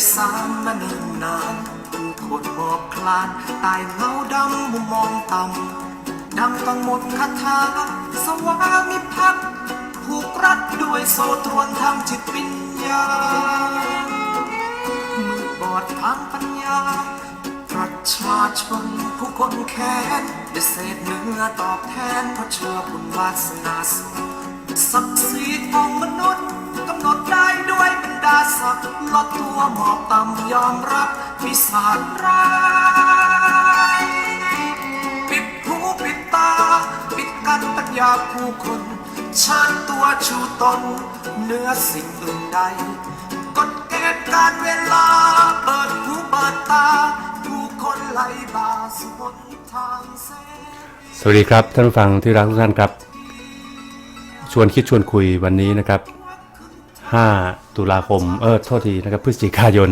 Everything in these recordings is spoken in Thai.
ปีศาจที่แผ่ไพศาลมาเนิ่นนานผู้คนหมอบคลานตายเงาดำมุมมองต่ำดังต้องหมดคาถาสวามิภักดิ์ผูกรัดด้วยโซ่ตรวนทางจิตวิญญาณมืดบอดทางปัญญาประชาชนผู้คนแค้นได้เศษเนื้อตอบแทนเพราะเชื่อบุญวาสนาสูงศักดิ์ศรีของมนุษย์กำหนด ดาศักดิ์ลดตัวหมอบต่ำยอมรับปีศาจร้ายปิดหูปิดตา ปิดกันปัญญาผู้คนชิญตัวชูตนเนื้อสิ่งอื่นใดกฎเกณฑ์การเวลา เปิดหูเปิดตา ผู้คนไหลบาสบนทางเส้นสวัสดีครับ ท่านผู้ฟังที่รักทุกท่านครับ ชวนคิดชวนคุยวันนี้นะครับ 5 ตุลาคม เออ โทษทีนะครับพฤศจิกายน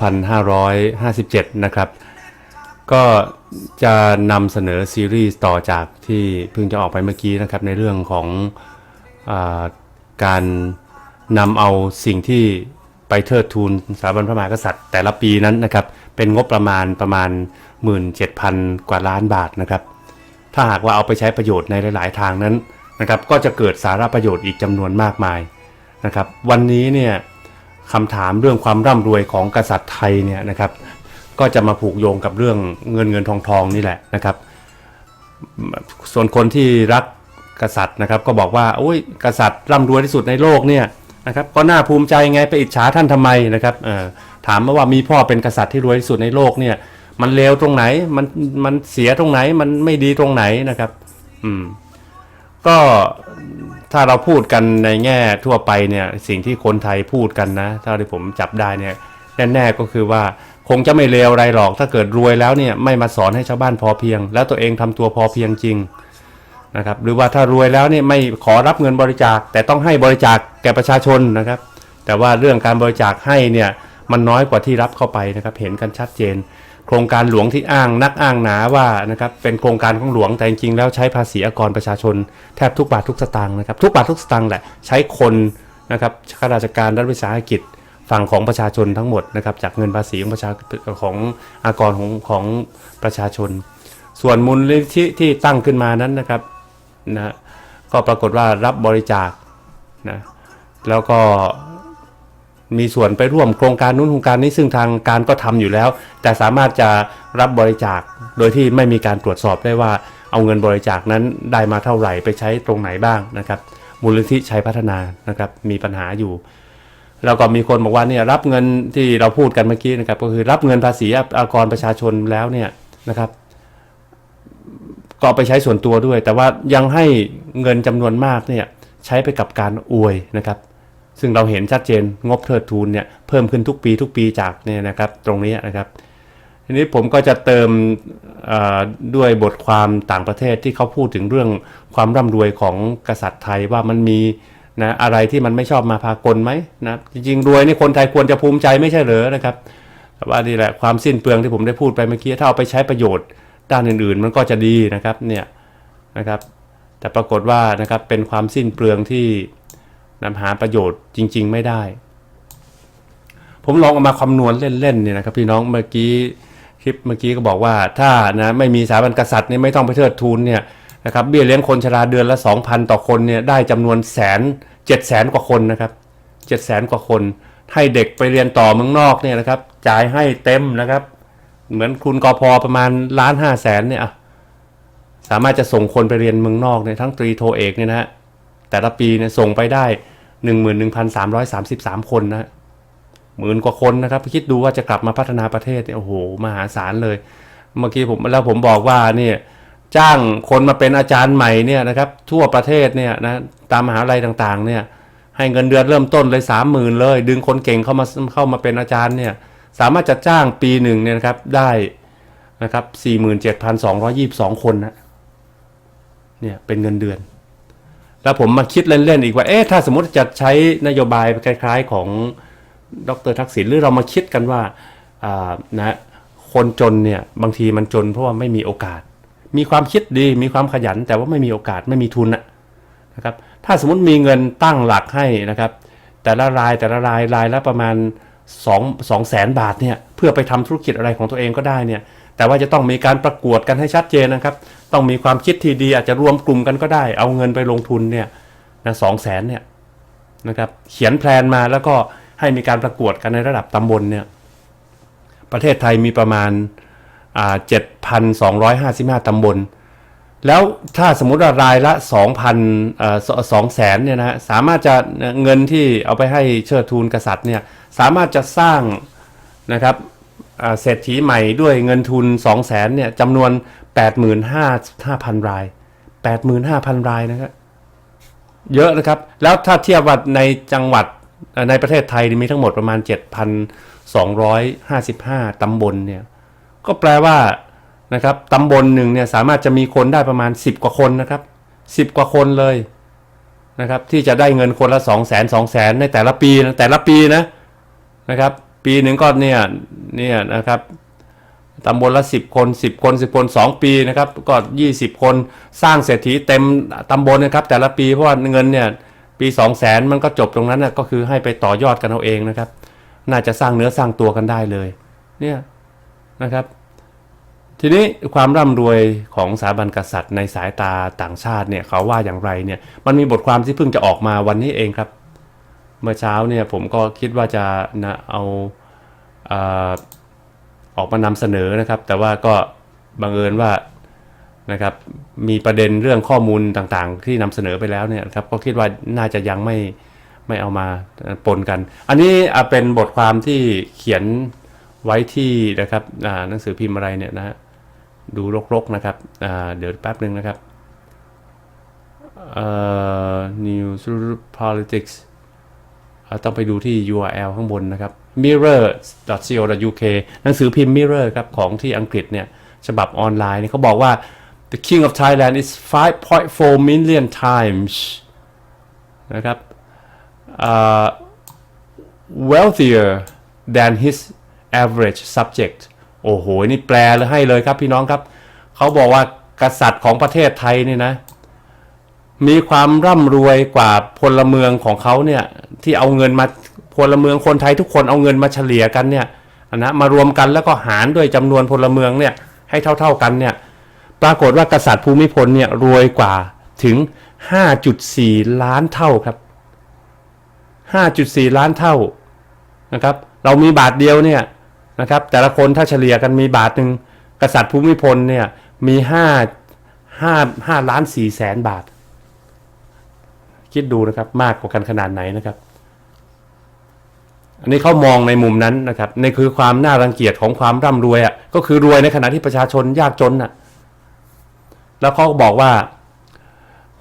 2557 นะครับ ก็จะนำเสนอซีรีส์ต่อจากที่เพิ่งจะออกไปเมื่อกี้นะครับ ในเรื่องของอการนำเอาสิ่งที่ไปเทิดทูนสถาบันพระมหากษัตริย์แต่ละปีนั้นนะครับ เป็นงบประมาณประมาณ 17,000 กว่าล้านบาทนะครับ ถ้าหากว่าเอาไปใช้ประโยชน์ในหลาย ๆ ทางนั้นนะครับ ก็จะเกิดสาระประโยชน์อีกจำนวนมากมาย นะครับ วันนี้เนี่ยคำถามเรื่องความร่ำรวยของกษัตริย์ไทยเนี่ยนะครับ ก็จะมาผูกโยงกับเรื่องเงินเงินทองทองนี่แหละนะครับ ส่วนคนที่รักกษัตริย์นะครับ ก็บอกว่าโอ้ยกษัตริย์ร่ำรวยที่สุดในโลกเนี่ยนะครับก็น่าภูมิใจไงไปอิจฉาท่านทำไมนะครับถามมาว่ามีพ่อเป็นกษัตริย์ที่รวยที่สุดในโลกเนี่ย มันเลวตรงไหนมันมันเสียตรงไหนมันไม่ดีตรงไหนนะครับ อืม ก็ถ้าเราพูดกันในแง่ทั่วไปเนี่ยสิ่งที่คนไทยพูดกันนะเท่าที่ผมจับได้เนี่ยแน่ๆก็คือว่าคงจะไม่เลวอะไรหรอก ถ้าเกิดรวยแล้วเนี่ยไม่มาสอนให้ชาวบ้านพอเพียง แล้วตัวเองทำตัวพอเพียงจริงนะครับหรือว่าถ้ารวยแล้วเนี่ยไม่ขอรับเงินบริจาค แต่ต้องให้บริจาคแก่ประชาชนนะครับ แต่ว่าเรื่องการบริจาคให้เนี่ยมันน้อยกว่าที่รับเข้าไปนะครับ เห็นกันชัดเจน โครงการหลวงที่อ้างนักอ้างหนาว่านะครับเป็นโครงการของหลวงแต่จริงๆแล้วใช้ภาษีอากรประชาชนแทบทุกบาททุกสตางค์นะครับทุกบาททุกสตางค์แหละใช้คนนะครับข้าราชการรัฐวิสาหกิจฝั่งของประชาชนทั้งหมดนะครับจากเงินภาษีของประชาของอากรของของประชาชน ส่วนมูลนิธิที่ตั้งขึ้นมานั้นนะครับนะก็ปรากฏว่ารับบริจาคนะแล้วก็ มีส่วนไปร่วมโครงการนู้นโครงการนี้ซึ่งทางการก็ทำอยู่แล้ว แต่สามารถจะรับบริจาคโดยที่ไม่มีการตรวจสอบได้ว่าเอาเงินบริจาคนั้นได้มาเท่าไหร่ไปใช้ตรงไหนบ้างนะครับมูลนิธิชัยพัฒนานะครับมีปัญหาอยู่ แล้วก็มีคนบอกว่าเนี่ยรับเงินที่เราพูดกันเมื่อกี้นะครับก็คือรับเงินภาษีอากรประชาชนแล้วเนี่ยนะครับก็ไปใช้ส่วนตัวด้วย แต่ว่ายังให้เงินจำนวนมากเนี่ยใช้ไปกับการอวยนะครับ ซึ่งเราเห็นชัดเจนงบเทิดทูนเนี่ยเพิ่มขึ้นทุกปีทุกปีจากเนี่ยนะครับตรงนี้นะครับทีนี้ผมก็จะเติมด้วยบทความต่างประเทศที่เขาพูดถึงเรื่องความร่ำรวยของกษัตริย์ไทยว่ามันมีนะอะไรที่มันไม่ชอบมาพากลไหมนะจริงๆรวยนี่คนไทยควรจะภูมิใจไม่ใช่เหรอนะครับแต่ว่านี่แหละความสิ้นเปลืองที่ผมได้พูดไปเมื่อกี้ถ้าเอาไปใช้ประโยชน์ด้านอื่นๆ มันก็จะดีนะครับเนี่ยนะครับ แต่ปรากฏว่านะครับเป็นความสิ้นเปลืองที่ นำหาประโยชน์จริง ๆ ไม่ได้ ผมลองเอามาคำนวณเล่นๆเนี่ยนะครับพี่น้องเมื่อกี้คลิปเมื่อกี้ก็บอกว่าถ้านะไม่มีสถาบันกษัตริย์เนี่ยไม่ต้องไปเทิดทูนเนี่ยนะครับเบี้ยเลี้ยงคนชราเดือนละ 2,000 ต่อคนเนี่ยได้จำนวนแสนเจ็ดแสนกว่าคนนะครับเจ็ดแสนกว่าคน ให้เด็กไปเรียนต่อเมืองนอกเนี่ยนะครับจ่ายให้เต็มนะครับ เหมือนคุณกอพอประมาณล้านห้าแสนเนี่ยสามารถจะส่งคนไปเรียนเมืองนอกเนี่ยทั้งตรีโทเอกเนี่ยนะฮะแต่ละปีเนี่ยส่งไปได้ 11,333 คนนะหมื่นกว่าคนนะครับคิดดูว่าจะกลับมาพัฒนาประเทศเนี่ยโอ้โหมหาศาลเลย เมื่อกี้ผมแล้วผมบอกว่าเนี่ยจ้างคนมาเป็นอาจารย์ใหม่เนี่ยนะครับทั่วประเทศเนี่ยนะตามมหาลัยต่างๆเนี่ยให้เงินเดือนเริ่มต้นเลยสามหมื่นเลย ดึงคนเก่งเข้ามาเข้ามาเป็นอาจารย์เนี่ยสามารถจะจ้างปีหนึ่งเนี่ยนะครับได้นะครับสี่หมื่นเจ็ดพันสองร้อยี่สิบสองคนนะเนี่ยเป็นเงินเดือน แล้วผมมาคิดเล่นๆอีกว่าเอ๊ะถ้าสมมติจะใช้นโยบายคล้ายๆของดรทักษิณหรือเรามาคิดกันว่านะคนจนเนี่ยบางทีมันจนเพราะว่าไม่มีโอกาส มีความคิดดีมีความขยัน แต่ว่าไม่มีโอกาสไม่มีทุนนะครับถ้าสมมติมีเงินตั้งหลักให้นะครับ แต่ละรายแต่ละรายรายละประมาณ2 2แสนบาทเนี่ยเพื่อไปทำธุรกิจอะไรของตัวเองก็ได้เนี่ย แต่ว่าจะต้องมีการประกวดกันให้ชัดเจนนะครับ ต้องมีความคิดที่ดีอาจจะรวมกลุ่มกันก็ได้ เอาเงินไปลงทุนเนี่ยนะสองแสนเนี่ยนะครับเขียนแพลนมาแล้วก็ให้มีการประกวดกันในระดับตำบลเนี่ยประเทศไทยมีประมาณอ่า7,255ตำบล แล้วถ้าสมมติว่ารายละ2,000เอ่อสองแสนเนี่ยนะฮะสามารถจะเงินที่เอาไปให้เชิดทูลกษัตริย์เนี่ยสามารถจะสร้างนะครับ เศรษฐีใหม่ด้วยเงินทุน 2 0 0แสนเนี่ยจำนวน 85,000 ราย 85,000 รายนะครับเยอะนะครับ แล้วถ้าเทียบว่าในจังหวัดในประเทศไทยมีทั้งหมดประมาณ 7,255 ตำบลเนี่ยก็แปลว่านะครับตำบลหนึ่งเนี่ยสามารถจะมีคนได้ประมาณ 10 กว่าคนนะครับ 10 กว่าคนเลยนะครับที่จะได้เงินคนละ 2 0 0 0 0 0 2 0 0 0 0 ในแต่ละปีนะแต่ละปีนะนะครับ ปีหนึ่งก็เนี่ยเนี่ยนะครับตำบลละ 10 คน 10 คน 10 คน 2 ปีนะครับก็ 20 คนสร้างเศรษฐีเต็มตำบลนะครับ แต่ละปีเพราะว่าเงินเนี่ยปี 2 0 0 0 0 0มันก็จบตรงนั้นนะก็คือให้ไปต่อยอดกันเอาเองนะครับ น่าจะสร้างเนื้อสร้างตัวกันได้เลยเนี่ยนะครับ ทีนี้ความร่ำรวยของสถาบันกษัตริย์ในสายตาต่างชาติเนี่ยเขาว่าอย่างไรเนี่ยมันมีบทความที่เพิ่งจะออกมาวันนี้เองครับ เมื่อเช้าเนี่ยผมก็คิดว่าจะนะเอา ออกมานำเสนอนะครับ แต่ว่าก็บังเอิญว่านะครับมีประเด็นเรื่องข้อมูลต่างๆ ที่นำเสนอไปแล้วเนี่ยครับก็คิดว่าน่าจะยังไม่ไม่เอามาปนกัน อันนี้เป็นบทความที่เขียนไว้ที่นะครับหนังสือพิมพ์อะไรเนี่ยนะฮะดูรกๆนะครับเดี๋ยวแป๊บหนึ่งนะครับ news politics ต้องไปดูที่ URL ข้างบนนะครับ mirror.co.uk หนังสือพิมพ์ mirror ครับของที่อังกฤษเนี่ยฉบับออนไลน์เนี่ยเขาบอกว่า the king of Thailand is 5.4 million times นะครับอ่า wealthier than his average subject โอ้โห นี่แปลเลยให้เลยครับพี่น้องครับ เขาบอกว่ากษัตริย์ของประเทศไทยเนี่ยนะ มีความร่ำรวยกว่าพลเมืองของเขาเนี่ยที่เอาเงินมาพลเมืองคนไทยทุกคนเอาเงินมาเฉลี่ยกันเนี่ยนะมารวมกันแล้วก็หารด้วยจำนวนพลเมืองเนี่ยให้เท่า ๆกันเนี่ยปรากฏว่ากษัตริย์ภูมิพลเนี่ยรวยกว่าถึง 5.4 ล้านเท่าครับ 5.4 ล้านเท่านะครับ เรามีบาทเดียวเนี่ยนะครับ แต่ละคนถ้าเฉลี่ยกันมีบาทหนึ่งกษัตริย์ภูมิพลเนี่ยมีห้าห้าห้าล้านสี่แสนบาท คิดดูนะครับมากกว่ากันขนาดไหนนะครับ อันนี้เขามองในมุมนั้นนะครับในคือความน่ารังเกียจของความร่ำรวยอะก็คือรวยในขณะที่ประชาชนยากจนอะแล้วเขาก็บอกว่า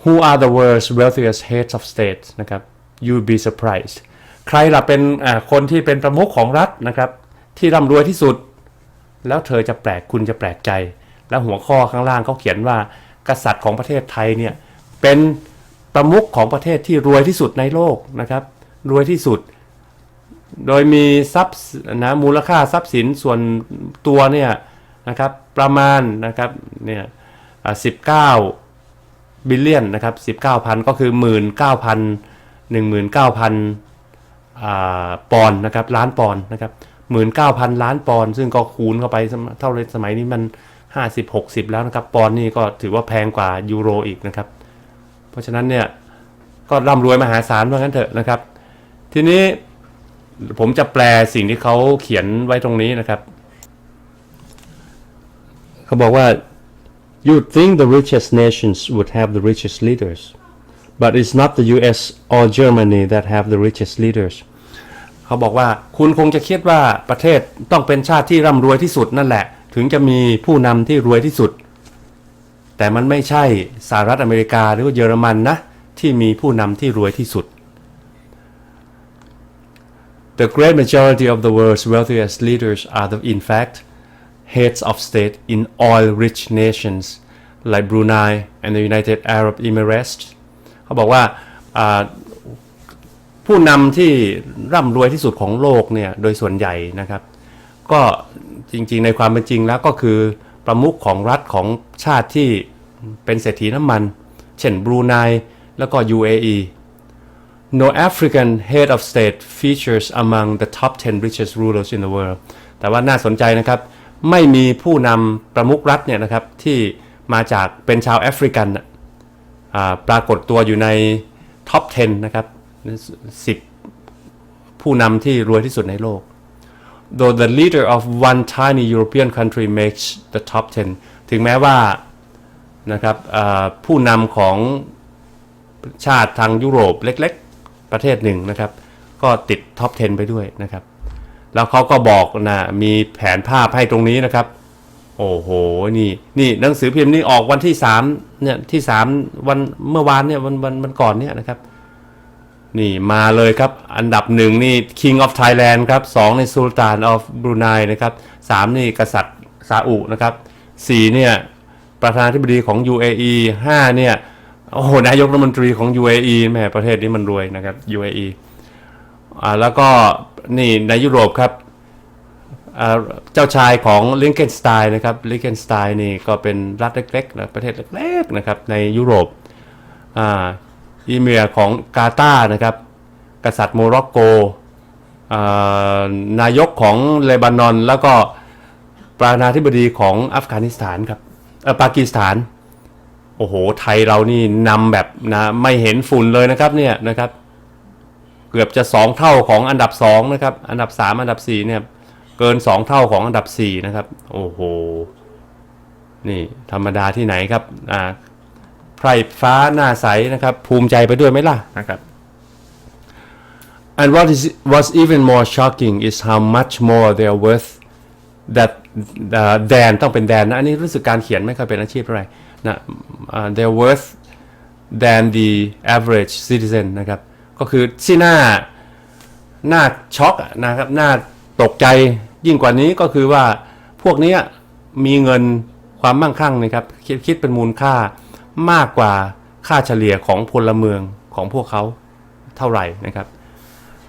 who are the world's wealthiest heads of state นะครับ you be surprised ใครล่ะเป็นอ่าคนที่เป็นประมุขของรัฐนะครับ ที่ร่ำรวยที่สุด แล้วเธอจะแปลกคุณจะแปลกใจ แล้วหัวข้อข้างล่างเขาเขียนว่า กษัตริย์ของประเทศไทยเนี่ย เป็น ประมุขของประเทศที่รวยที่สุดในโลกนะครับ รวยที่สุด โดยมีทรัพย์นะมูลค่าทรัพย์สินส่วนตัวเนี่ยนะครับประมาณนะครับเนี่ยสิบเก้าบิลเลียนนะครับสิบเก้าพันก็คือหมื่นเก้าพันหนึ่งหมื่นเก้าพันปอนนะครับล้านปอนด์นะครับหมื่นเก้าพันล้านปอนด์ซึ่งก็คูณเข้าไปเท่าไรสมัยนี้มันห้าสิบหกสิบแล้วนะครับ ปอนด์นี่ก็ถือว่าแพงกว่ายูโรอีกนะครับ ราะฉะนั้นเนี่ยก็ร่ำรวยมหาศาลว่างั้นเถอะนะครับ ทีนี้ผมจะแปลสิ่งที่เขาเขียนไว้ตรงนี้นะครับ เขาบอกว่า you'd think the richest nations would have the richest leaders but it's not the US or Germany that have the richest leaders เขาบอกว่าคุณคงจะคิดว่าประเทศต้องเป็นชาติที่ร่ำรวยที่สุดนั่นแหละ ถึงจะมีผู้นำที่รวยที่สุด แต่มันไม่ใช่สหรัฐอเมริกาหรือว่าเยอรมันนะ ที่มีผู้นำที่รวยที่สุด The great majority of the world's wealthiest leaders are, the, in fact, heads of state in oil-rich nations like Brunei and the United Arab Emirates เขาบอกว่าอ่าผู้นำที่ร่ำรวยที่สุดของโลกเนี่ย โดยส่วนใหญ่นะครับ ก็จริงๆในความเป็นจริงแล้วก็คือ ประมุขของรัฐของชาติที่เป็นเศรษฐีน้ำมัน เช่นบรูไนแล้วก็ UAE no African head of state features among the top 10 richest rulers in the world แต่ว่าน่าสนใจนะครับ ไม่มีผู้นำประมุขรัฐเนี่ยนะครับที่มาจากเป็นชาวแอฟริกันปรากฏตัวอยู่ในท็อป 10 นะครับ 10 ผู้นำที่รวยที่สุดในโลก though the leader of one tiny European country makes the top 10 ถึงแม้ว่านะครับผู้นำของชาติทางยุโรปเล็กๆ ประเทศหนึ่งนะครับ ก็ติดท็อป 10 ไปด้วยนะครับ แล้วเขาก็บอกนะมีแผนภาพให้ตรงนี้นะครับ โอ้โห นี่นี่หนังสือพิมพ์นี่ออกวันที่3เนี่ยที่ 3 วันเมื่อวานเนี่ยวันวันวันก่อนเนี่ยนะครับ นี่มาเลยครับ อันดับหนึ่งนี่ King of Thailand ครับสองใน Sultan of Brunei นะครับสามนี่กษัตริย์ซาอุนะครับสี่เนี่ยประธานาธิบดีของ UAE ห้าเนี่ยโอ้โหนายกรัฐมนตรีของ UAE แม่ประเทศนี้มันรวยนะครับ UAE อ่าแล้วก็นี่ในยุโรปครับเจ้าชายของลิงเกนสไตน์นะครับลิงเกนสไตน์นี่ก็เป็นรัฐเล็กๆนะประเทศเล็กๆนะครับในยุโรปอ่า อีเมียร์ของกาตาร์นะครับ กษัตริย์โมร็อกโกนายกของเลบานอน แล้วก็ประธานาธิบดีของอัฟกานิสถานครับปากีสถาน โอ้โห ไทยเรานี่นำแบบนะไม่เห็นฝุ่นเลยนะครับเนี่ยนะครับ เกือบจะ 2 เท่าของอันดับ2นะครับ อันดับ 3 อันดับ4เนี่ยเกิน 2 เท่าของอันดับ4นะครับ โอ้โห นี่ธรรมดาที่ไหนครับ อ่า ไพร่ฟ้าหน้าใสนะครับ ภูมิใจไปด้วยไหมล่ะนะครับ and what is what's even more shocking is how much more they are worth that uh, than ต้องเป็น than นะอันนี้รู้สึกการเขียนไม่ค่อยเป็นอาชีพเท่าไหร่นะ uh, they're worth than the average citizen นะครับ ก็คือที่น่าน่าช็อกอะนะครับน่าตกใจยิ่งกว่านี้ก็คือว่าพวกเนี้ยมีเงินความมั่งคั่งนะครับคิดคิดเป็นมูลค่า มากกว่าค่าเฉลี่ยของพลเมืองของพวกเขาเท่าไหร่นะครับ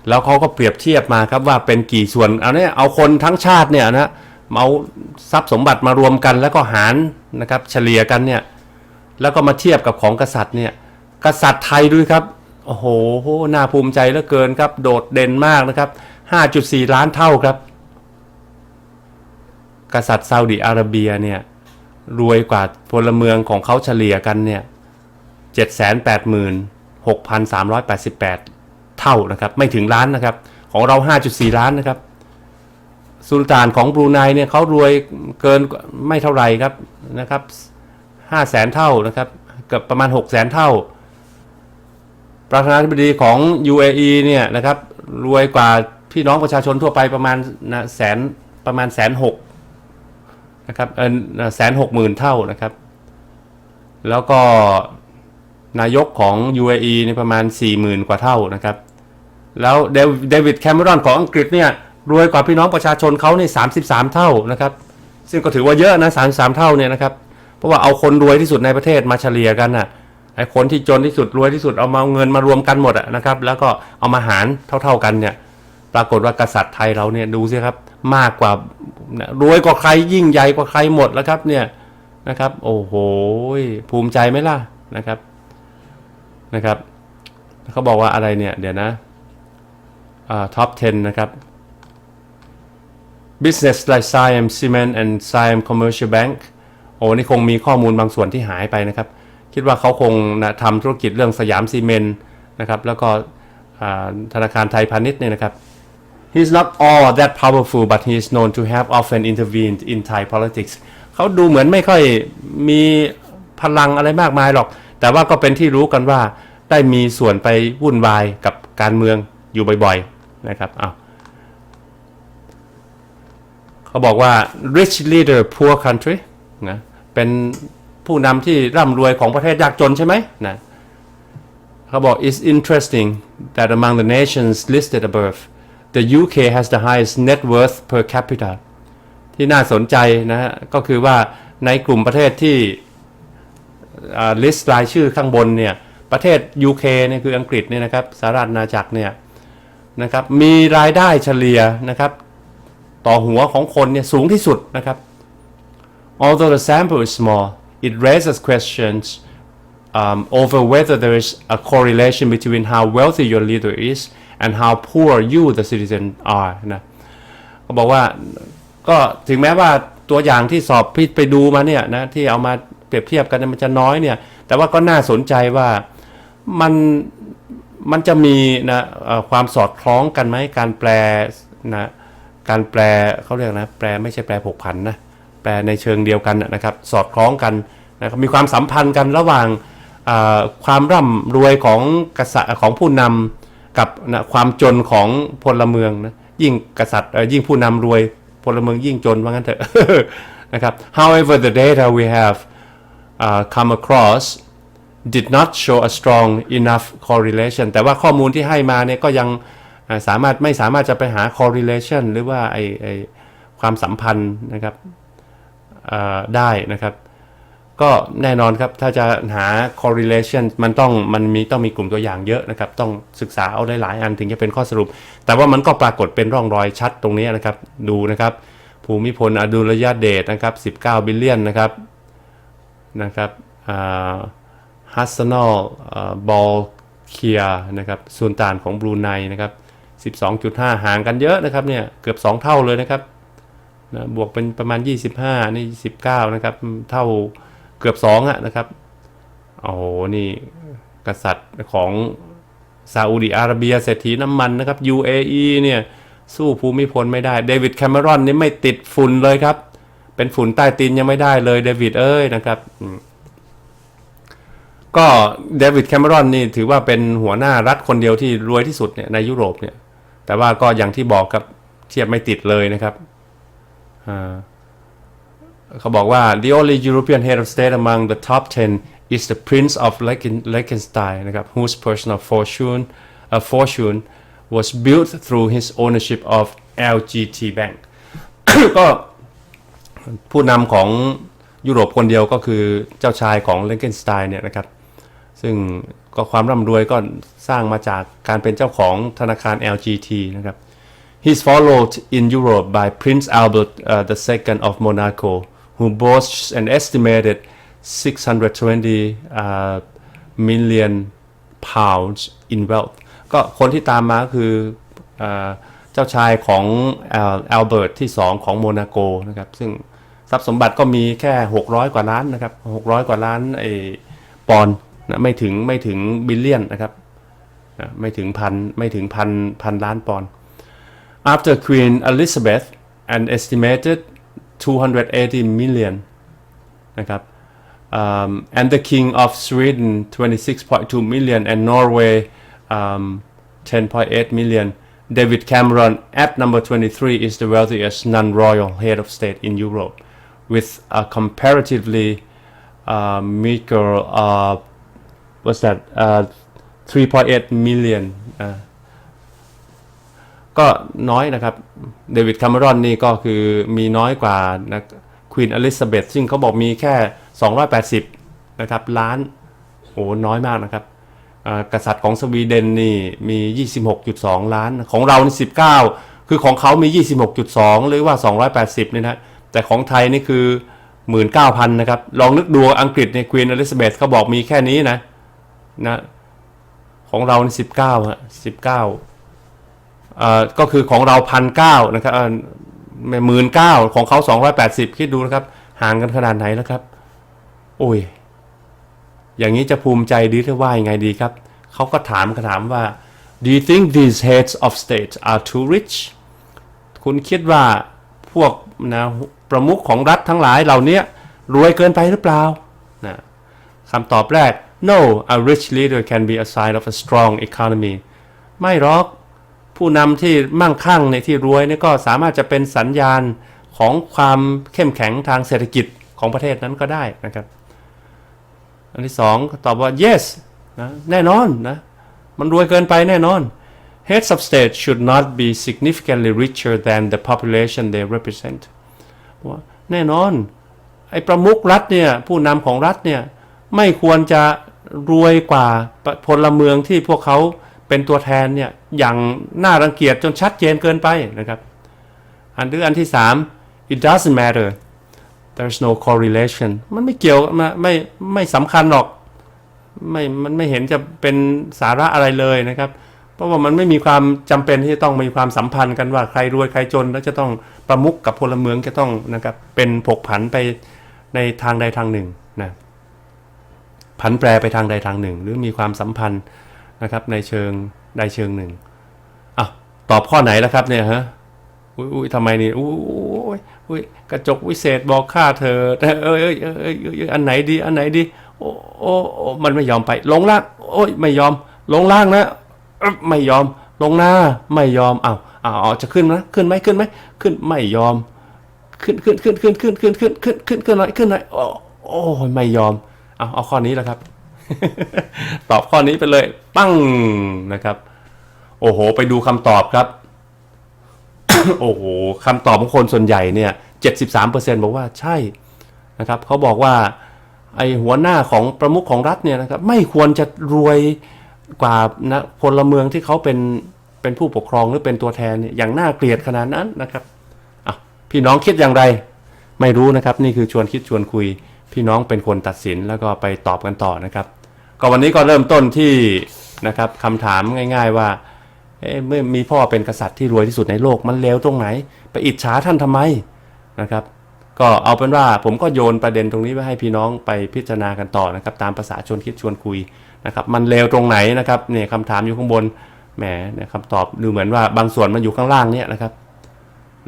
แล้วเขาก็เปรียบเทียบมาครับว่าเป็นกี่ส่วนเอาเนี่ยเอาคนทั้งชาติเนี่ยนะเอาทรัพย์สมบัติมารวมกันแล้วก็หารนะครับเฉลี่ยกันเนี่ยแล้วก็มาเทียบกับของกษัตริย์เนี่ยกษัตริย์ไทยด้วยครับโอ้โหน่าภูมิใจเหลือเกินครับ โดดเด่นมากนะครับ 5.4 ล้านเท่าครับ กษัตริย์ซาอุดิอาระเบียเนี่ย รวยกว่าพลเมืองของเขาเฉลี่ยกันเนี่ย786,388เท่านะครับ ไม่ถึงล้านนะครับ ของเรา5.4ล้านนะครับสุลต่านของบรูไนเนี่ยเขารวยเกินไม่เท่าไหร่ครับนะครับ5แสนเท่านะครับกือบประมาณ6แสนเท่า ประธานาธิบดีของ UAE เนี่ยนะครับรวยกว่าพี่น้องประชาชนทั่วไปประมาณนะแสนประมาณแสนหก นะครับเออแสนหกหมื่นเท่านะครับ แล้วก็นายกของ UAE เนี่ยประมาณ 40,000 กว่าเท่านะครับ แล้วเดวิดแคมรอนของอังกฤษเนี่ยรวยกว่าพี่น้องประชาชนเขาใน 33 เท่านะครับ ซึ่งก็ถือว่าเยอะนะ33 เท่าเนี่ยนะครับ เพราะว่าเอาคนรวยที่สุดในประเทศมาเฉลี่ยกันน่ะไอ้คนที่จนที่สุดรวยที่สุดเอามาเอาเงินมารวมกันหมดอะนะครับ แล้วก็เอามาหารเท่า ๆกันเนี่ย ปรากฏว่ากษัตริย์ไทยเราเนี่ยดูสิครับมากกว่ารวยกว่าใครยิ่งใหญ่กว่าใครหมดแล้วครับเนี่ยนะครับ โอ้โหภูมิใจไหมล่ะนะครับนะครับเขาบอกว่าอะไรเนี่ยเดี๋ยวนะอ่าท็อป 10 นะครับ business like Siam Cement and Siam Commercial Bank โอ้นี่คงมีข้อมูลบางส่วนที่หายไปนะครับ คิดว่าเขาคงนะทำธุรกิจเรื่องสยามซีเมนต์นะครับ แล้วก็ธนาคารไทยพาณิชย์เนี่ยนะครับ He's not all that powerful but he is known to have often intervened in Thai politics เขาดูเหมือนไม่ค่อยมีพลังอะไรมากมายหรอก แต่ว่าก็เป็นที่รู้กันว่าได้มีส่วนไปวุ่นวายกับการเมืองอยู่บ่อยๆ นะครับอ้าวเขาบอกว่า rich leader poor country นะ เป็นผู้นำที่ร่ำรวยของประเทศยากจนใช่ไหมนะเขาบอก it's interesting that among the nations listed above the UK has the highest net worth per capita ที่น่าสนใจนะฮะก็คือว่าในกลุ่มประเทศที่ ลิสต์รายชื่อข้างบนเนี่ย ประเทศ UK เนี่ยคืออังกฤษเนี่ยนะครับสหรัฐอาณาจักรเนี่ยนะครับมีรายได้เฉลี่ยนะครับ ต่อหัวของคนเนี่ยสูงที่สุดนะครับ although the sample is small it raises questions um, over whether there is a correlation between how wealthy your leader is and how poor you the citizen are นะเขาบอกว่าก็ถึงแม้ว่าตัวอย่างที่สอบพี่ไปดูมาเนี่ยนะที่เอามาเปรียบเทียบกันเนยมันจะน้อยเนี่ย แต่ว่าก็น่าสนใจว่ามันมันจะมีนะความสอดคล้องกันไหมการแปลนะการแปลเขาเรียกนะแปลไม่ใช่แปลผกผันนะแปลในเชิงเดียวกันนะครับ สอดคล้องกันนะครับมีความสัมพันธ์กันระหว่างความร่ำรวยของกษัตริย์ของผู้นำ กับนะความจนของพลเมืองนะยิ่งกษัตริย์ยิ่งผู้นำรวยพลเมืองยิ่งจนว่างั้นเถอะนะครับ however the data we have uh, come across did not show a strong enough correlation แต่ว่าข้อมูลที่ให้มาเนี่ยก็ยังสามารถไม่สามารถจะไปหา correlation หรือว่าไอไอความสัมพันธ์นะครับได้นะครับ ก็แน่นอนครับ ถ้าจะหา correlation มันต้องมันมีต้องมีกลุ่มตัวอย่างเยอะนะครับ ต้องศึกษาเอาได้หลายอันถึงจะเป็นข้อสรุป แต่ว่ามันก็ปรากฏเป็นร่องรอยชัดตรงนี้นะครับ ดูนะครับ ภูมิพลอดุลยเดชนะครับ 19 บิลเลียนนะครับนะครับฮัสซนอลบอลเคียนะครับสุลต่านของบรูไนนะครับ 12.5 ห่างกันเยอะนะครับเนี่ยเกือบ 2 เท่าเลยนะครับนะบวกเป็นประมาณ 25 นี่ 19 นะครับ เท่า เกือบ2อะนะครับโอ้โหนี่กษัตริย์ของซาอุดิอาระเบียเศรษฐีน้ำมันนะครับ UAE เนี่ยสู้ภูมิพลไม่ได้เดวิดแคมเมรอนนี่ไม่ติดฝุ่นเลยครับ เป็นฝุ่นใต้ตีนยังไม่ได้เลยเดวิดเอ้ยนะครับก็เดวิดแคมเมรอนนี่ถือว่าเป็นหัวหน้ารัฐคนเดียวที่รวยที่สุดเนี่ยในยุโรปเนี่ย แต่ว่าก็อย่างที่บอกครับเทียบไม่ติดเลยนะครับอ่า เขาบอกว่า the only European head of state among the top 10 is the Prince of Liechtenstein นะครับ whose personal fortune uh, fortune was built through his ownership of LGT Bank ก็ผู้นำของยุโรปคนเดียวก็คือเจ้าชายของเลนเกนสไตน์เนี่ยนะครับ ซึ่งก็ความร่ำรวยก็สร้างมาจากการเป็นเจ้าของธนาคาร LGT นะครับ He's followed in Europe by Prince Albert uh, II of Monaco, who boasts an estimated 620 uh, million pounds in wealth. ก็คนที่ตามมาคือเจ้าชายของอัลเบิร์ตที่ 2 ของโมนาโกนะครับ ซึ่งทรัพย์สมบัติก็มีแค่ 600 กว่าล้านนะครับ 600 กว่าล้านไอปอนนะไม่ถึงไม่ถึงบิลเลียนนะครับนะไม่ถึงพันไม่ถึงพันพันล้านปอนด์ after Queen Elizabeth an estimated 280 million นะครับ um, and the King of Sweden 26.2 million and Norway um, 10.8 million David Cameron at number 23 is the wealthiest non-royal head of state in Europe with a comparatively uh, meager uh, what's that uh, 3.8 million uh, ก็น้อยนะครับเดวิดคา m มรอนนี่ก็คือมีน้อยกว่านะควีนอลิซาเบธซึ่งเขาบอกมีแค่ 280 นะครับ ล้านโอ้น้อยมากนะครับกษัตริย์ของสวีเดนนี่มี 26.2 ล้าน ของเรานี่19 คือของเขามี 26.2 หรือว่า 280นี่นะ แต่ของไทยนี่คือ 19,000 นะครับ ลองนึกดูอังกฤษเนี่ยควีนอลิซาเบธเขาบอกมีแค่นี้นะนะ ของเรานี่19ฮะ19 ก็คือของเราพันเก้านะครับหมื่นเก้าของเขาสองร้อยแปดสิบคิดดูนะครับ ห่างกันขนาดไหนแล้วครับ โอ้ย อย่างนี้จะภูมิใจดีหรือว่ายังไงดีครับ เขาก็ถามคำถามว่า do you think these heads of state are too rich คุณคิดว่าพวกนะประมุขของรัฐทั้งหลายเหล่านี้รวยเกินไปหรือเปล่านะคำตอบแรก no a rich leader can be a sign of a strong economy ไม่หรอก ผู้นำที่มั่งคั่งในที่รวยนี่ก็สามารถจะเป็นสัญญาณของความเข้มแข็งทางเศรษฐกิจของประเทศนั้นก็ได้นะครับ อันที่สองตอบว่า yes นะแน่นอนนะมันรวยเกินไปแน่นอน heads of state should not be significantly richer than the population they represent ว่าแน่นอน ไอ้ประมุขรัฐเนี่ย ผู้นำของรัฐเนี่ย ไม่ควรจะรวยกว่าพลเมืองที่พวกเขา เป็นตัวแทนเนี่ยอย่างน่ารังเกียจจนชัดเจนเกินไปนะครับ อันที่อันที่สาม it doesn't matter there's no correlation มันไม่เกี่ยวมาไม่ไม่สำคัญหรอกไม่มันไม่เห็นจะเป็นสาระอะไรเลยนะครับ เพราะว่ามันไม่มีความจำเป็นที่จะต้องมีความสัมพันธ์กันว่าใครรวยใครจน แล้วจะต้องประมุขกับพลเมืองจะต้องนะครับเป็นผกผันไปในทางใดทางหนึ่งนะผันแปรไปทางใดทางหนึ่ง หรือมีความสัมพันธ์ นะครับในเชิงใดเชิงหนึ่งอะตอบข้อไหนแล้วครับเนี่ยฮะอุ้ยอุ้ยทำไมนี่อุ้ยอุ้ยอุ้ยกระจกวิเศษบอกค่าเธอแต่เอ้ยเอ้ยเอ้ยเอ้ยอันไหนดีอันไหนดีโอ้โอ้มันไม่ยอมไป ลงล่างโอ้ยไม่ยอม ลงล่างนะไม่ยอม ลงหน้าไม่ยอมอ้าวอ้าวจะขึ้นนะขึ้นไหมขึ้นไหมขึ้นไม่ยอม ขึ้นขึ้นขึ้นขึ้นขึ้นขึ้นขึ้นขึ้นขึ้นขึ้นหน่อยขึ้นหน่อยโอ้โอ้ยไม่ยอมเอาเอาข้อนี้แหละครับ ตอบข้อนี้ไปเลย ปั้งนะครับ โอ้โห ไปดูคำตอบครับ โอ้โหคำตอบของคนส่วนใหญ่เนี่ย73%บอกว่าใช่นะครับเขาบอกว่าไอหัวหน้าของประมุขของรัฐเนี่ยนะครับไม่ควรจะรวยกว่านะพลเมืองที่เขาเป็นเป็นผู้ปกครองหรือเป็นตัวแทนเนี่ยอย่างน่าเกลียดขนาดนั้นนะครับอะพี่น้องคิดอย่างไร ไม่รู้นะครับ นี่คือชวนคิดชวนคุย พี่น้องเป็นคนตัดสินแล้วก็ไปตอบกันต่อนะครับ ก็วันนี้ก็เริ่มต้นที่นะครับคำถามง่าย ๆ ว่าเอ๊ะเมื่อมีพ่อเป็นกษัตริย์ที่รวยที่สุดในโลกมันเลวตรงไหน ไปอิจฉาท่านทำไมนะครับ ก็เอาเป็นว่าผมก็โยนประเด็นตรงนี้ไว้ให้พี่น้องไปพิจารณากันต่อนะครับ ตามภาษาชวนคิดชวนคุยนะครับ มันเลวตรงไหนนะครับเนี่ยคำถามอยู่ข้างบนแหมเนี่ยคำตอบดูเหมือนว่าบางส่วนมันอยู่ข้างล่างเนี่ยนะครับ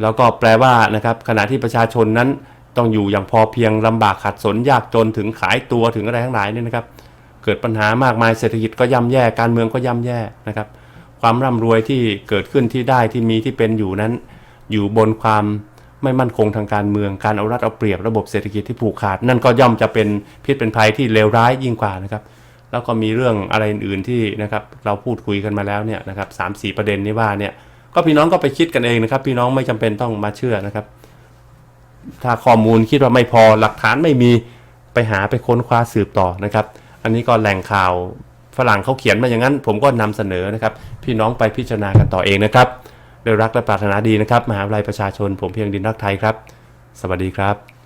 แล้วก็แปลว่านะครับ ขณะที่ประชาชนนั้นต้องอยู่อย่างพอเพียงลำบากขัดสนยากจนถึงขายตัวถึงอะไรทั้งหลายเนี่ยนะครับ เกิดปัญหามากมายเศรษฐกิจก็ย่ำแย่การเมืองก็ย่ำแย่นะครับ ความร่ำรวยที่เกิดขึ้นที่ได้ที่มีที่เป็นอยู่นั้น อยู่บนความไม่มั่นคงทางการเมืองการเอารัดเอาเปรียบระบบเศรษฐกิจที่ผูกขาด นั่นก็ย่อมจะเป็นพิษเป็นภัยที่เลวร้ายยิ่งกว่านะครับ แล้วก็มีเรื่องอะไรอื่นๆที่นะครับเราพูดคุยกันมาแล้วเนี่ยนะครับสามสี่ประเด็นนี้ว่าเนี่ยก็พี่น้องก็ไปคิดกันเองนะครับ พี่น้องไม่จำเป็นต้องมาเชื่อนะครับ ถ้าข้อมูลคิดว่าไม่พอหลักฐานไม่มีไปหาไปค้นคว้าสืบต่อนะครับ อันนี้ก็แหล่งข่าวฝรั่งเขาเขียนมาอย่างนั้น ผมก็นำเสนอนะครับ พี่น้องไปพิจารณากันต่อเองนะครับด้วยรักและปรารถนาดีนะครับ มหาวิทยาลัยประชาชน ผมเพียงดินรักไทยครับ สวัสดีครับ